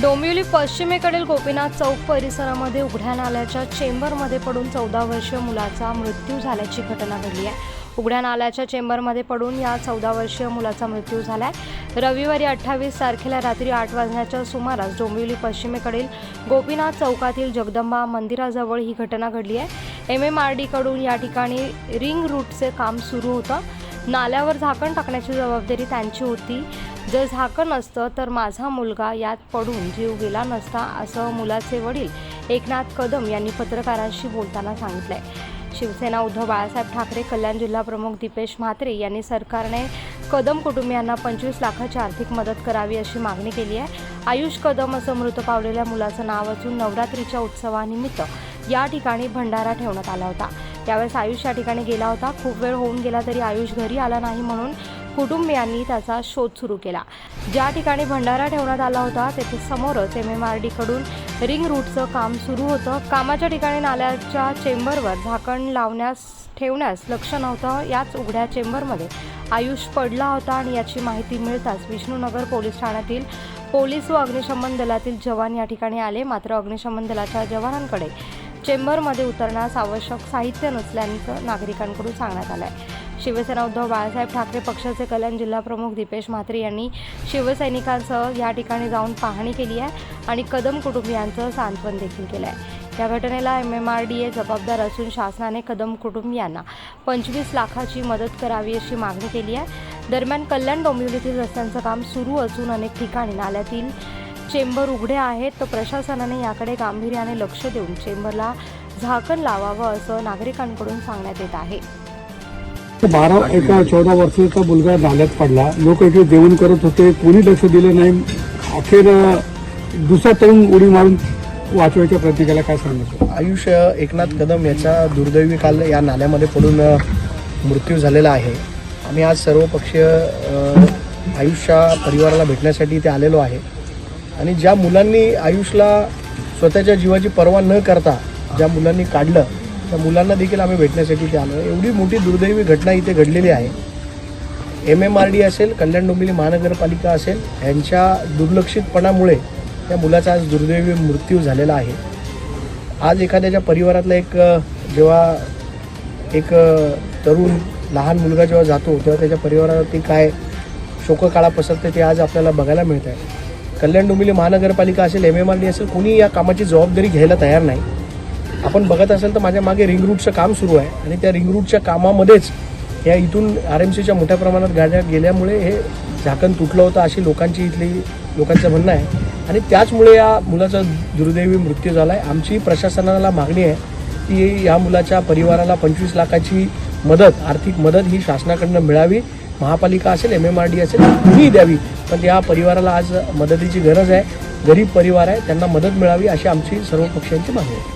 डोंबिवली पश्चिमेकडील गोपीनाथ चौक परिसरामध्ये उघड्या नाल्याच्या चेंबरमध्ये पडून चौदा वर्षीय मुलाचा मृत्यू झाल्याची घटना घडली आहे. उघड्या नाल्याच्या चेंबरमध्ये पडून या चौदा वर्षीय मुलाचा मृत्यू झाला आहे रविवारी अठ्ठावीस तारखेला रात्री आठ वाजण्याच्या सुमारास डोंबिवली पश्चिमेकडील गोपीनाथ चौकातील जगदंबा मंदिराजवळ ही घटना घडली आहे. एम एम आर डीकडून या ठिकाणी रिंग रूटचे काम सुरू होतं. नाल्यावर झाकण टाकण्याची जबाबदारी त्यांची होती. जर झाकण असतं तर माझा मुलगा यात पडून जीव गेला नसता असं मुलाचे वडील एकनाथ कदम यांनी पत्रकारांशी बोलताना सांगितलंय. शिवसेना उद्धव बाळासाहेब ठाकरे कल्याण जिल्हा प्रमुख दीपेश म्हात्रे यांनी सरकारने कदम कुटुंबियांना पंचवीस लाखाची आर्थिक मदत करावी अशी मागणी केली आहे. आयुष कदम असं मृत पावलेल्या मुलाचं नाव असून नवरात्रीच्या उत्सवानिमित्त या ठिकाणी भंडारा ठेवण्यात आला होता. त्यावेळेस आयुष या ठिकाणी गेला होता. खूप वेळ होऊन गेला तरी आयुष घरी आला नाही म्हणून कुटुंबियांनी त्याचा शोध सुरू केला. ज्या ठिकाणी भंडारा ठेवण्यात आला होता तेथे समोरच एम एम आर डीकडून रिंग रूटचं काम सुरू होतं. कामाच्या ठिकाणी नाल्याच्या चेंबरवर झाकण लावण्यास ठेवण्यास लक्ष नव्हतं. याच उघड्या चेंबरमध्ये आयुष पडला होता आणि याची माहिती मिळताच विष्णुनगर पोलीस ठाण्यातील पोलीस व अग्निशमन दलातील जवान या ठिकाणी आले. मात्र अग्निशमन दलाच्या जवानांकडे चेंबरमध्ये उतरण्यास आवश्यक साहित्य नसल्याचं नागरिकांकडून सांगण्यात आलं आहे शिवसेना उद्धव बाळासाहेब ठाकरे पक्षाचे कल्याण जिल्हा प्रमुख दीपेश म्हात्रे यांनी शिवसैनिकांसह या ठिकाणी जाऊन पाहणी केली आहे आणि कदम कुटुंबियांचं सांत्वन देखील केलं आहे या घटनेला M M R D A जबाबदार असून शासनाने कदम कुटुंबियांना पंचवीस लाखाची मदत करावी अशी मागणी केली आहे. दरम्यान कल्याण डोंबिवलीतील रस्त्यांचं काम सुरू असून अनेक ठिकाणी नाल्यातील चेंबर उघडे आहेत तर प्रशासनाने याकडे गांभीर्याने लक्ष देऊन चेंबरला झाकण लावावं असं नागरिकांकडून सांगण्यात येत आहे. बारा एका चौदा वर्षाचा मुलगा नाल्यात पडला. लोक इथे जेवण करत होते कोणी लक्ष दिलं नाही. अखेर दुसरा तरुण उडी मारून वाचवायच्या प्रयत्न केला काय सांगितलं आयुष एकनाथ कदम याचा दुर्दैवी काल या नाल्यामध्ये पडून मृत्यू झालेला आहे. आम्ही आज सर्व पक्षीय अ, आयुषच्या परिवाराला भेटण्यासाठी इथे आलेलो आहे. आणि ज्या मुलांनी आयुषला स्वतःच्या जीवाची पर्वा न करता ज्या मुलांनी काढलं त्या मुलांना देखील आम्ही भेटण्यासाठी ते आलो एवढी मोठी दुर्दैवी घटना इथे घडलेली आहे. एम एम आर डी असेल कल्याण डोंबिवली महानगरपालिका असेल यांच्या दुर्लक्षितपणामुळे त्या मुलाचा आज दुर्दैवी मृत्यू झालेला आहे. आज एखाद्याच्या परिवारातला एक जेव्हा एक तरुण लहान मुलगा जेव्हा जातो तेव्हा त्याच्या परिवारावरती काय शोककाळा पसरते ते आज आपल्याला बघायला मिळत आहे कल्याण डोंबिवली महानगरपालिका असेल एम एम आर डी असेल कोणी या कामाची जबाबदारी घ्यायला तयार नाही. आपण बघत असेल तर माझ्या मागे रिंग रूटचं काम सुरू आहे आणि त्या रिंग रूटच्या कामामध्येच या इथून आर एम सीच्या मोठ्या प्रमाणात गाड्या गेल्यामुळे हे झाकण तुटलं होतं अशी लोकांची इथली लोकांचं म्हणणं आहे. आणि त्याचमुळे या मुलाचा दुर्दैवी मृत्यू झाला आहे आमची प्रशासनाला मागणी आहे की या मुलाच्या परिवाराला पंचवीस लाखाची मदत आर्थिक मदत ही शासनाकडनं मिळावी. महापालिका असेल एम एम आर डी असेल कुणीही द्यावी. पण या परिवाराला आज मदतीची गरज आहे. गरीब परिवार आहे त्यांना मदत मिळावी अशी आमची सर्व पक्षांची मागणी आहे.